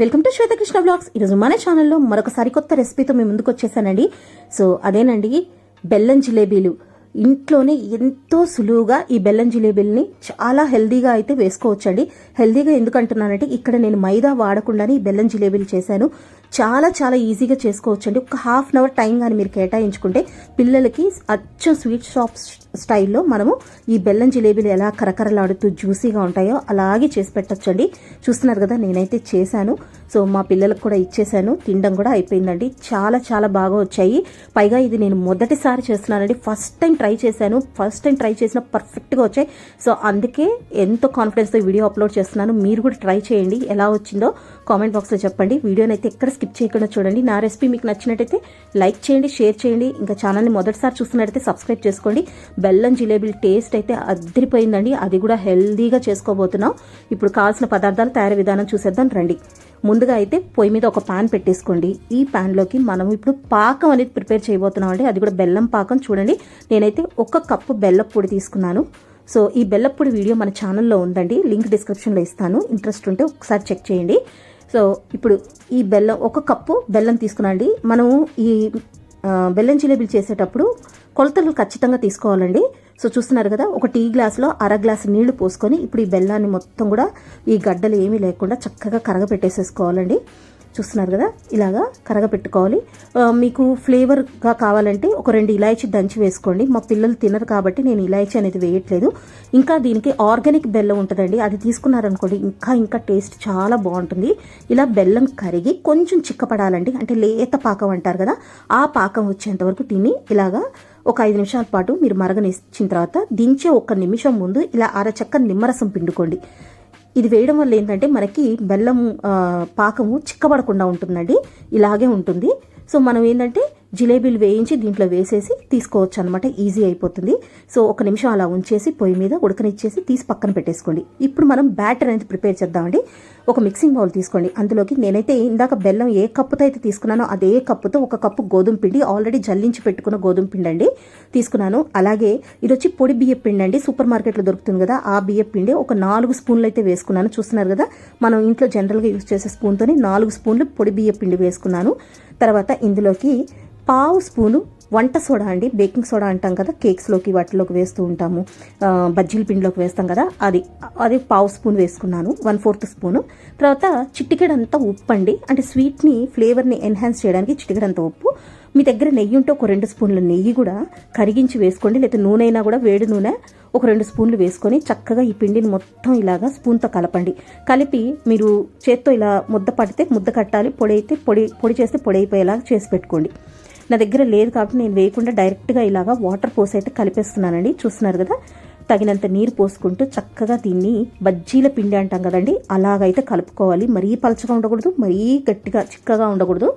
Welcome to Swetha Krishna blogs ఈరోజు మన ఛానల్లో మరొకసారి సరికొత్త రెసిపీతో మేము ముందుకు వచ్చేసానండి. సో అదేనండి బెల్లం జిలేబీలు. ఇంట్లోనే ఎంతో సులువుగా ఈ బెల్లం జిలేబీలని చాలా హెల్దీగా అయితే వేసుకోవచ్చండి. హెల్దీగా ఎందుకంటున్నానంటే ఇక్కడ నేను మైదా వాడకుండానే ఈ బెల్లం జిలేబీలు చేశాను. చాలా చాలా ఈజీగా చేసుకోవచ్చండి. ఒక హాఫ్ అన్ అవర్ టైం కానీ మీరు కేటాయించుకుంటే పిల్లలకి అచ్చం స్వీట్ షాప్ స్టైల్లో మనము ఈ బెల్లం జిలేబీలు ఎలా కరకరలాడుతూ జ్యూసీగా ఉంటాయో అలాగే చేసి పెట్టచ్చండి. చూస్తున్నారు కదా నేనైతే చేశాను. సో మా పిల్లలకు కూడా ఇచ్చేసాను తినడం కూడా అయిపోయిందండి. చాలా చాలా బాగా వచ్చాయి. పైగా ఇది నేను మొదటిసారి చేస్తున్నానండి. ఫస్ట్ టైం ట్రై చేశాను. ఫస్ట్ టైం ట్రై చేసిన పర్ఫెక్ట్గా వచ్చాయి. సో అందుకే ఎంతో కాన్ఫిడెన్స్తో వీడియో అప్లోడ్ చేస్తున్నాను. మీరు కూడా ట్రై చేయండి. ఎలా వచ్చిందో కామెంట్ బాక్స్లో చెప్పండి. వీడియోనైతే ఎక్కడ స్కిప్ చేయకుండా చూడండి. నా రెసిపీ మీకు నచ్చినట్టయితే లైక్ చేయండి షేర్ చేయండి. ఇంకా ఛానల్ని మొదటిసారి చూస్తున్నట్టయితే సబ్స్క్రైబ్ చేసుకోండి. బెల్లం జిలేబీ టేస్ట్ అయితే అద్దరిపోయిందండి అది కూడా హెల్దీగా చేసుకోబోతున్నాం. ఇప్పుడు కావాల్సిన పదార్థాలు తయారీ విధానం చూసేద్దాం రండి. ముందుగా అయితే పొయ్యి మీద ఒక పాన్ పెట్టేసుకోండి. ఈ ప్యాన్లోకి మనం ఇప్పుడు పాకం అనేది ప్రిపేర్ చేయబోతున్నాం అండి అది కూడా బెల్లం పాకం చూడండి. నేనైతే ఒక కప్పు బెల్లం పొడి తీసుకున్నాను. సో ఈ బెల్లపొడి వీడియో మన ఛానల్లో ఉందండి. లింక్ డిస్క్రిప్షన్లో ఇస్తాను. ఇంట్రెస్ట్ ఉంటే ఒకసారి చెక్ చేయండి. సో ఇప్పుడు ఈ బెల్లం ఒక కప్పు బెల్లం తీసుకునండి. మనం ఈ బెల్లం జిలేబీలు చేసేటప్పుడు కొలతలు ఖచ్చితంగా తీసుకోవాలండి. సో చూస్తున్నారు కదా ఒక టీ గ్లాస్లో అర గ్లాస్ నీళ్ళు పోసుకొని ఇప్పుడు ఈ బెల్లాన్ని మొత్తం కూడా ఈ గడ్డలు ఏమీ లేకుండా చక్కగా కరగపెట్టేసేసుకోవాలండి చూస్తున్నారు కదా? ఇలాగా కరగపెట్టుకోవాలి. మీకు ఫ్లేవర్గా కావాలంటే ఒక రెండు ఇలాయచీ దంచి వేసుకోండి. మా పిల్లలు తినరు కాబట్టి నేను ఇలాయచీ అనేది వేయట్లేదు. ఇంకా దీనికి ఆర్గానిక్ బెల్లం ఉంటుందండి. అది తీసుకున్నారనుకోండి ఇంకా ఇంకా టేస్ట్ చాలా బాగుంటుంది. ఇలా బెల్లం కరిగి కొంచెం చిక్కపడాలండి. అంటే లేత పాకం అంటారు కదా ఆ పాకం వచ్చేంత వరకు ఇలాగా ఒక ఐదు నిమిషాల పాటు మీరు మరగనిచ్చిన తర్వాత దించే ఒక నిమిషం ముందు ఇలా అరచక్క నిమ్మరసం పిండుకోండి. ఇది వేయడం వల్ల ఏంటంటే మనకి బెల్లము పాకము చిక్కబడకుండా ఉంటుందండి. ఇలాగే ఉంటుంది. సో మనం ఏంటంటే జిలేబీలు వేయించి దీంట్లో వేసేసి తీసుకోవచ్చు అనమాట ఈజీ అయిపోతుంది. సో ఒక నిమిషం అలా ఉంచేసి పొయ్యి మీద ఉడకనిచ్చేసి తీసి పక్కన పెట్టేసుకోండి. ఇప్పుడు మనం బ్యాటర్ అనేది ప్రిపేర్ చేద్దామండి. ఒక మిక్సింగ్ బౌల్ తీసుకోండి. అందులోకి నేనైతే ఇందాక బెల్లం ఏ కప్పుతో అయితే తీసుకున్నానో అదే కప్పుతో ఒక కప్పు గోధుమ పిండి ఆల్రెడీ జల్లించి పెట్టుకున్న గోధుమ పిండి అండి తీసుకున్నాను. అలాగే ఇది వచ్చి పొడి బియ్య పిండి అండి. సూపర్ మార్కెట్లో దొరుకుతుంది కదా ఆ బియ్య పిండి ఒక నాలుగు స్పూన్లు అయితే వేసుకున్నాను. చూస్తున్నారు కదా మనం ఇంట్లో జనరల్గా యూజ్ చేసే స్పూన్తోని నాలుగు స్పూన్లు పొడి బియ్య పిండి వేసుకున్నాను. తర్వాత ఇందులోకి పావు స్పూను వంట సోడా అండి బేకింగ్ సోడా అంటాం కదా కేక్స్లోకి వాటిలోకి వేస్తూ ఉంటాము. బజ్జీల పిండిలోకి వేస్తాం కదా అది అది పావు స్పూన్ వేసుకున్నాను వన్ ఫోర్త్ స్పూను. తర్వాత చిటికెడంతా ఉప్పు అండి అంటే స్వీట్ని ఫ్లేవర్ని ఎన్హాన్స్ చేయడానికి చిటికెడంత ఉప్పు. మీ దగ్గర నెయ్యి ఉంటే ఒక రెండు స్పూన్ల నెయ్యి కూడా కరిగించి వేసుకోండి లేకపోతే నూనె అయినా కూడా వేడి నూనె ఒక రెండు స్పూన్లు వేసుకొని చక్కగా ఈ పిండిని మొత్తం ఇలాగా స్పూన్తో కలపండి. కలిపి మీరు చేత్తో ఇలా ముద్ద పడితే ముద్ద కట్టాలి పొడి అయితే పొడి పొడి చేస్తే పొడి అయిపోయేలాగా చేసి పెట్టుకోండి. నా దగ్గర లేదు కాబట్టి నేను వేయకుండా డైరెక్ట్గా ఇలాగా వాటర్ పోసి అయితే కలిపేస్తున్నానండి. చూస్తున్నారు కదా? తగినంత నీరు పోసుకుంటూ చక్కగా దీన్ని బజ్జీల పిండి అంటాం కదండి? అలాగైతే కలుపుకోవాలి. మరీ పలచగా ఉండకూడదు మరీ గట్టిగా చిక్కగా ఉండకూడదు.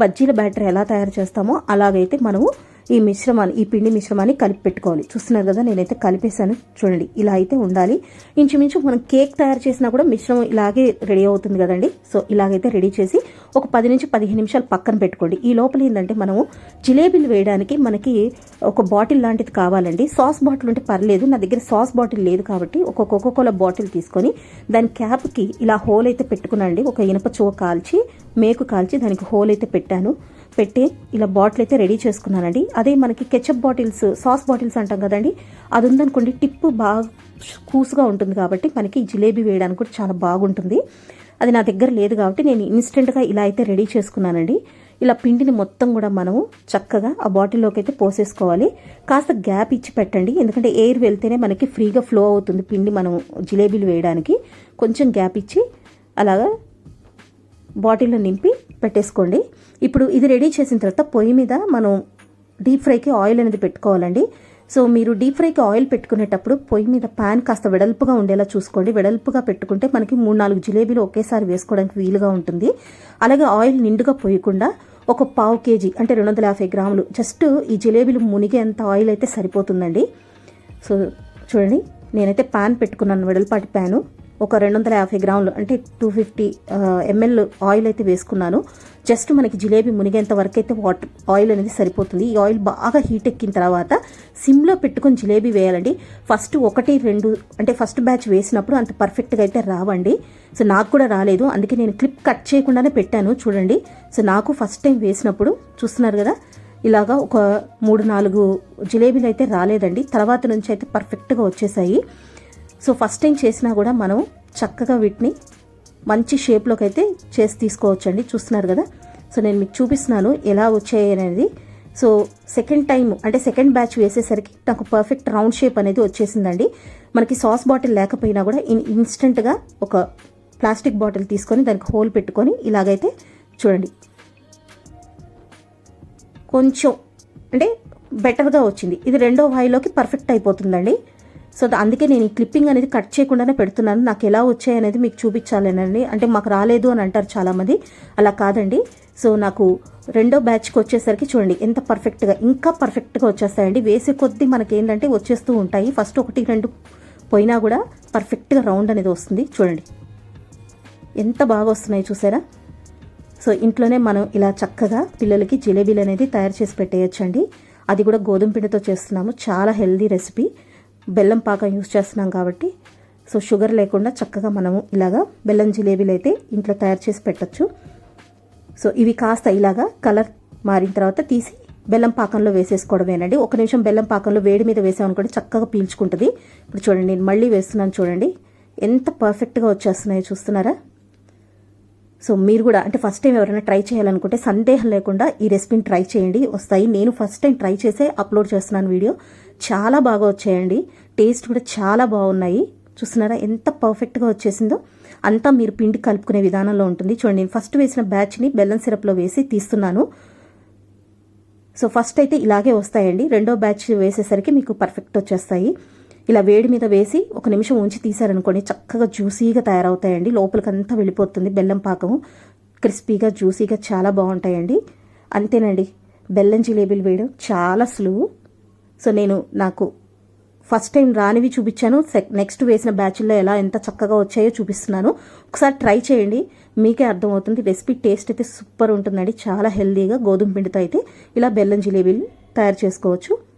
బజ్జీల బ్యాటర్ ఎలా తయారు చేస్తామో అలాగైతే మనము ఈ మిశ్రమాన్ని ఈ పిండి మిశ్రమాన్ని కలిపి పెట్టుకోవాలి చూస్తున్నారు కదా నేనైతే కలిపేశాను. చూడండి ఇలా అయితే ఉండాలి. ఇంచుమించు మనం కేక్ తయారు చేసినా కూడా మిశ్రమం ఇలాగే రెడీ అవుతుంది కదండి. సో ఇలాగైతే రెడీ చేసి ఒక పది నుంచి పదిహేను నిమిషాలు పక్కన పెట్టుకోండి. ఈ లోపల ఏంటంటే మనము జిలేబీలు వేయడానికి మనకి ఒక బాటిల్ లాంటిది కావాలండి. సాస్ బాటిల్ ఉంటే పర్లేదు నా దగ్గర సాస్ బాటిల్ లేదు కాబట్టి ఒక కోకోకోలా బాటిల్ తీసుకొని దాని క్యాప్కి ఇలా హోల్ అయితే పెట్టుకున్నాండి ఒక ఇనప చువ కాల్చి మేకు కాల్చి దానికి హోల్ అయితే పెట్టాను. పెట్టి ఇలా బాటిల్ అయితే రెడీ చేసుకున్నానండి. అదే మనకి కెచప్ బాటిల్స్ సాస్ బాటిల్స్ అంటాం కదండి. అది ఉందనుకోండి టిప్ బాగా కూసుగా ఉంటుంది కాబట్టి మనకి జిలేబీ వేయడానికి కూడా చాలా బాగుంటుంది. అది నా దగ్గర లేదు కాబట్టి నేను ఇన్స్టెంట్గా ఇలా అయితే రెడీ చేసుకున్నానండి. ఇలా పిండిని మొత్తం కూడా మనము చక్కగా ఆ బాటిల్లోకి అయితే పోసేసుకోవాలి. కాస్త గ్యాప్ ఇచ్చి పెట్టండి. ఎందుకంటే ఎయిర్ వెళ్తేనే మనకి ఫ్రీగా ఫ్లో అవుతుంది పిండి మనం జిలేబీలు వేయడానికి. కొంచెం గ్యాప్ ఇచ్చి అలాగా బాటిల్లో నింపి పెట్టేసుకోండి. ఇప్పుడు ఇది రెడీ చేసిన తర్వాత పొయ్యి మీద మనం డీప్ ఫ్రైకి ఆయిల్ అనేది పెట్టుకోవాలండి. సో మీరు డీప్ ఫ్రైకి ఆయిల్ పెట్టుకునేటప్పుడు పొయ్యి మీద ప్యాన్ కాస్త వెడల్పుగా ఉండేలా చూసుకోండి. వెడల్పుగా పెట్టుకుంటే మనకి మూడు నాలుగు జిలేబీలు ఒకేసారి వేసుకోవడానికి వీలుగా ఉంటుంది. అలాగే ఆయిల్ నిండుగా పోయకుండా ఒక పావు కేజీ అంటే రెండు వందల యాభై గ్రాములు జస్ట్ ఈ జిలేబీలు మునిగేంత ఆయిల్ అయితే సరిపోతుందండి. సో చూడండి నేనైతే ప్యాన్ పెట్టుకున్నాను వెడల్పాటి ప్యాను. ఒక రెండు వందల యాభై గ్రాములు అంటే టూ ఫిఫ్టీ ఎంఎల్ ఆయిల్ అయితే వేసుకున్నాను. జస్ట్ మనకి జిలేబీ మునిగేంత వరకు అయితే వాటర్ ఆయిల్ అనేది సరిపోతుంది. ఈ ఆయిల్ బాగా హీట్ ఎక్కిన తర్వాత సిమ్లో పెట్టుకొని జిలేబీ వేయాలండి. ఫస్ట్ ఒకటి రెండు అంటే ఫస్ట్ బ్యాచ్ వేసినప్పుడు అంత పర్ఫెక్ట్గా అయితే రావండి. సో నాకు కూడా రాలేదు. అందుకే నేను క్లిప్ కట్ చేయకుండానే పెట్టాను. చూడండి. సో నాకు ఫస్ట్ టైం వేసినప్పుడు చూస్తున్నారు కదా ఇలాగా ఒక మూడు నాలుగు జిలేబీలు అయితే రాలేదండి. తర్వాత నుంచి అయితే పర్ఫెక్ట్గా వచ్చేసాయి. సో ఫస్ట్ టైం చేసినా కూడా మనం చక్కగా వీటిని మంచి షేప్లోకి అయితే చేసి తీసుకోవచ్చండి. చూస్తున్నారు కదా? సో నేను మీకు చూపిస్తున్నాను ఎలా వచ్చాయి అనేది. సో సెకండ్ టైం అంటే సెకండ్ బ్యాచ్ వేసేసరికి నాకు పర్ఫెక్ట్ రౌండ్ షేప్ అనేది వచ్చేసిందండి. మనకి సాస్ బాటిల్ లేకపోయినా కూడా ఇన్ ఇన్స్టెంట్గా ఒక ప్లాస్టిక్ బాటిల్ తీసుకొని దానికి హోల్ పెట్టుకొని ఇలాగైతే చూడండి. కొంచెం అంటే బెటర్గా వచ్చింది. ఇది రెండో వాయిలోకి పర్ఫెక్ట్ అయిపోతుందండి. సో అందుకే నేను ఈ క్లిప్పింగ్ అనేది కట్ చేయకుండానే పెడుతున్నాను. నాకు ఎలా వచ్చాయి అనేది మీకు చూపించాలేనండి. అంటే మాకు రాలేదు అని అంటారు చాలామంది. అలా కాదండి. సో నాకు రెండో బ్యాచ్కి వచ్చేసరికి చూడండి ఎంత పర్ఫెక్ట్గా ఇంకా పర్ఫెక్ట్గా వచ్చేస్తాయండి. వేసే కొద్దీ మనకి ఏంటంటే వచ్చేస్తూ ఉంటాయి. ఫస్ట్ ఒకటి రెండు పోయినా కూడా పర్ఫెక్ట్గా రౌండ్ అనేది వస్తుంది. చూడండి. ఎంత బాగా వస్తున్నాయి చూసారా? సో ఇంట్లోనే మనం ఇలా చక్కగా పిల్లలకి జిలేబీలు అనేది తయారు చేసి పెట్టేయచ్చండి. అది కూడా గోధుమ పిండితో చేస్తున్నాము. చాలా హెల్దీ రెసిపీ బెల్లం పాకం యూస్ చేస్తున్నాం కాబట్టి సో షుగర్ లేకుండా చక్కగా మనము ఇలాగా బెల్లం జిలేబీలు అయితే ఇంట్లో తయారు చేసి పెట్టచ్చు. సో ఇవి కాస్త ఇలాగా కలర్ మారిన తర్వాత తీసి బెల్లం పాకంలో వేసేసుకోవడమేనండి. ఒక నిమిషం బెల్లం పాకంలో వేడి మీద వేసామనుకోండి చక్కగా పీల్చుకుంటుంది. ఇప్పుడు చూడండి నేను మళ్ళీ వేస్తున్నాను చూడండి. ఎంత పర్ఫెక్ట్గా వచ్చేస్తున్నాయో చూస్తున్నారా? సో మీరు కూడా అంటే ఫస్ట్ టైం ఎవరైనా ట్రై చేయాలనుకుంటే సందేహం లేకుండా ఈ రెసిపీని ట్రై చేయండి. వస్తాయి. నేను ఫస్ట్ టైం ట్రై చేసే అప్లోడ్ చేస్తున్నాను వీడియో చాలా బాగా వచ్చాయండి. టేస్ట్ కూడా చాలా బాగున్నాయి. చూస్తున్నారా? ఎంత పర్ఫెక్ట్గా వచ్చేసిందో. అంతా మీరు పిండి కలుపుకునే విధానంలో ఉంటుంది. చూడండి నేను ఫస్ట్ వేసిన బ్యాచ్ని బెల్లం సిరప్లో వేసి తీస్తున్నాను. సో ఫస్ట్ అయితే ఇలాగే వస్తాయండి. రెండో బ్యాచ్ వేసేసరికి మీకు పర్ఫెక్ట్ వచ్చేస్తాయి. ఇలా వేడి మీద వేసి ఒక నిమిషం ఉంచి తీసారనుకోండి చక్కగా జ్యూసీగా తయారవుతాయండి. లోపలికంతా వెళ్ళిపోతుంది. బెల్లం పాకం క్రిస్పీగా జ్యూసీగా చాలా బాగుంటాయండి. అంతేనండి. బెల్లం జిలేబీలు వేయడం చాలా సులువు. సో నేను నాకు ఫస్ట్ టైం రానివి చూపించాను. సెక్ నెక్స్ట్ వేసిన బ్యాచ్లో ఎలా ఎంత చక్కగా వచ్చాయో చూపిస్తున్నాను. ఒకసారి ట్రై చేయండి. మీకే అర్థమవుతుంది. రెసిపీ టేస్ట్ అయితే సూపర్ ఉంటుందండి. చాలా హెల్దీగా గోధుమ పిండితో అయితే ఇలా బెల్లం జిలేబీలు తయారు చేసుకోవచ్చు.